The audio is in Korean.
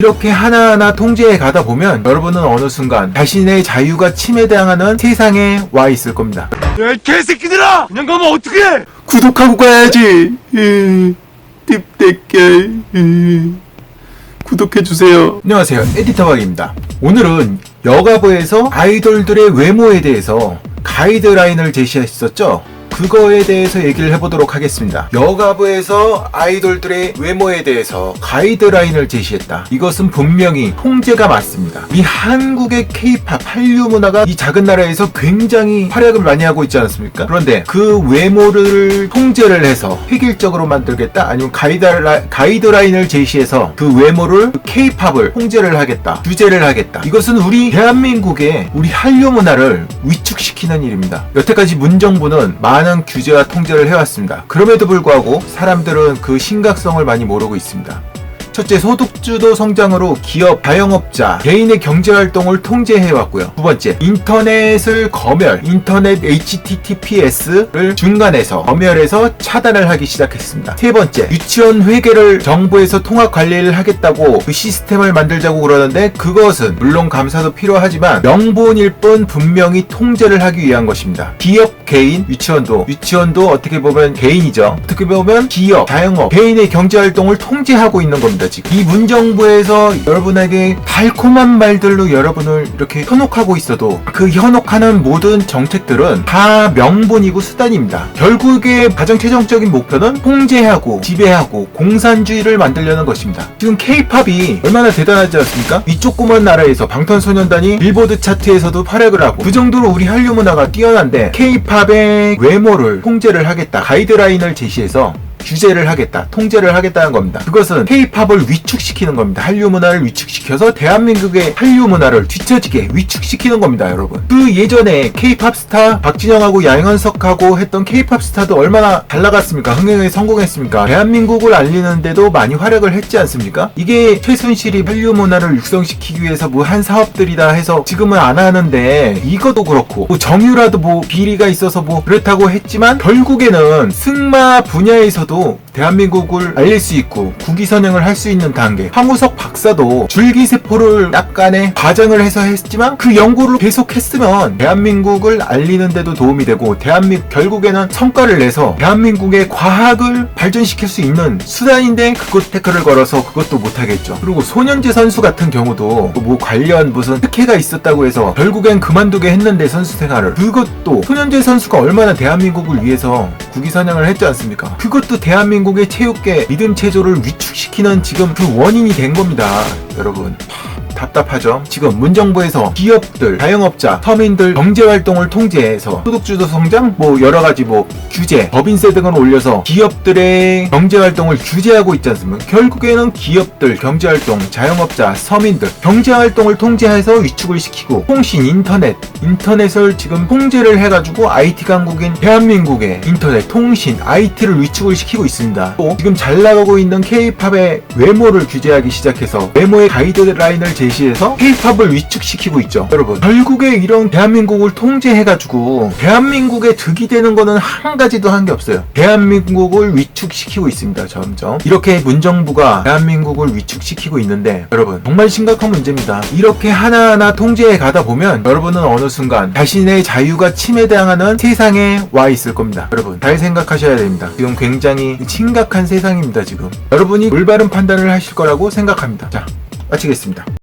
이렇게 하나하나 통제해 가다 보면 여러분은 어느 순간 자신의 자유가 침해당하는 세상에 와 있을 겁니다. 야, 이 개새끼들아! 그냥 가면 어떡해! 구독하고 가야지. 띠떼게 구독해주세요. 안녕하세요. 에디터 박입니다. 오늘은 여가부에서 아이돌들의 외모에 대해서 가이드라인을 제시했었죠. 그거에 대해서 얘기를 해보도록 하겠습니다. 여가부에서 아이돌들의 외모에 대해서 가이드라인을 제시했다. 이것은 분명히 통제가 맞습니다. 이 한국의 케이팝 한류 문화가 이 작은 나라에서 굉장히 활약을 많이 하고 있지 않습니까? 그런데 그 외모를 통제를 해서 획일적으로 만들겠다? 아니면 가이드라, 가이드라인을 제시해서 그 외모를 케이팝을 통제를 하겠다. 규제를 하겠다. 이것은 우리 대한민국의 우리 한류 문화를 위축시키는 일입니다. 여태까지 문정부는 많은 규제와 통제를 해왔습니다. 그럼에도 불구하고 사람들은 그 심각성을 많이 모르고 있습니다. 첫째, 소득주도 성장으로 기업, 자영업자, 개인의 경제활동을 통제해왔고요. 두 번째, 인터넷을 검열, 인터넷 HTTPS를 중간에서 검열해서 차단을 하기 시작했습니다. 세 번째, 유치원 회계를 정부에서 통합 관리를 하겠다고 그 시스템을 만들자고 그러는데 그것은 물론 감사도 필요하지만 명분일 뿐 분명히 통제를 하기 위한 것입니다. 기업, 개인, 유치원도, 유치원도 어떻게 보면 개인이죠. 어떻게 보면 기업, 자영업, 개인의 경제활동을 통제하고 있는 겁니다. 지금 이 문정부에서 여러분에게 달콤한 말들로 여러분을 이렇게 현혹하고 있어도 그 현혹하는 모든 정책들은 다 명분이고 수단입니다. 결국에 가장 최종적인 목표는 통제하고 지배하고 공산주의를 만들려는 것입니다. 지금 K-팝이 얼마나 대단하지 않습니까? 이 조그만 나라에서 방탄소년단이 빌보드 차트에서도 활약을 하고 그 정도로 우리 한류 문화가 뛰어난데 K-팝의 외모를 통제를 하겠다 가이드라인을 제시해서 규제를 하겠다, 통제를 하겠다는 겁니다. 그것은 K-팝을 위축시키는 겁니다. 한류 문화를 위축시켜서 대한민국의 한류 문화를 뒤처지게 위축시키는 겁니다, 여러분. 그 예전에 K-팝 스타 박진영하고 양현석하고 했던 K-팝 스타도 얼마나 잘 나갔습니까? 흥행에 성공했습니까? 대한민국을 알리는데도 많이 활약을 했지 않습니까? 이게 최순실이 한류 문화를 육성시키기 위해서 뭐한 사업들이다 해서 지금은 안 하는데 이것도 그렇고 뭐 정유라도 뭐 비리가 있어서 뭐 그렇다고 했지만 결국에는 승마 분야에서도 대한민국을 알릴 수 있고 국위 선행을 할 수 있는 단계. 황우석 박사도 줄기세포를 약간의 과정을 해서 했지만 그 연구를 계속 했으면 대한민국을 알리는데도 도움이 되고 대한민국 결국에는 성과를 내서 대한민국의 과학을 발전시킬 수 있는 수단인데 그것 태클을 걸어서 그것도 못하겠죠. 그리고 소년재 선수 같은 경우도 뭐 관련 무슨 특혜가 있었다고 해서 결국엔 그만두게 했는데 선수 생활을 그것도 소년재 선수가 얼마나 대한민국을 위해서 국위 선양을 했지 않습니까? 그것도 대한민국의 체육계 믿음 체조를 위축시키는 지금 그 원인이 된 겁니다. 여러분. 답답하죠. 지금 문정부에서 기업들, 자영업자, 서민들 경제활동을 통제해서 소득주도 성장, 뭐 여러 가지 뭐 규제, 법인세 등을 올려서 기업들의 경제활동을 규제하고 있지 않습니까? 결국에는 기업들, 경제활동, 자영업자, 서민들 경제활동을 통제해서 위축을 시키고 통신, 인터넷, 인터넷을 지금 통제를 해가지고 IT 강국인 대한민국의 인터넷, 통신, IT를 위축을 시키고 있습니다. 또 지금 잘 나가고 있는 K-팝의 외모를 규제하기 시작해서 외모의 가이드라인을 제 시해서 K-팝을 위축시키고 있죠. 여러분 결국에 이런 대한민국을 통제해가지고 대한민국에 득이 되는 거는 한 가지도 한 게 없어요. 대한민국을 위축시키고 있습니다. 점점 이렇게 문정부가 대한민국을 위축시키고 있는데 여러분 정말 심각한 문제입니다. 이렇게 하나하나 통제해 가다 보면 여러분은 어느 순간 자신의 자유가 침해당하는 세상에 와 있을 겁니다. 여러분 잘 생각하셔야 됩니다. 지금 굉장히 심각한 세상입니다. 지금 여러분이 올바른 판단을 하실 거라고 생각합니다. 자 마치겠습니다.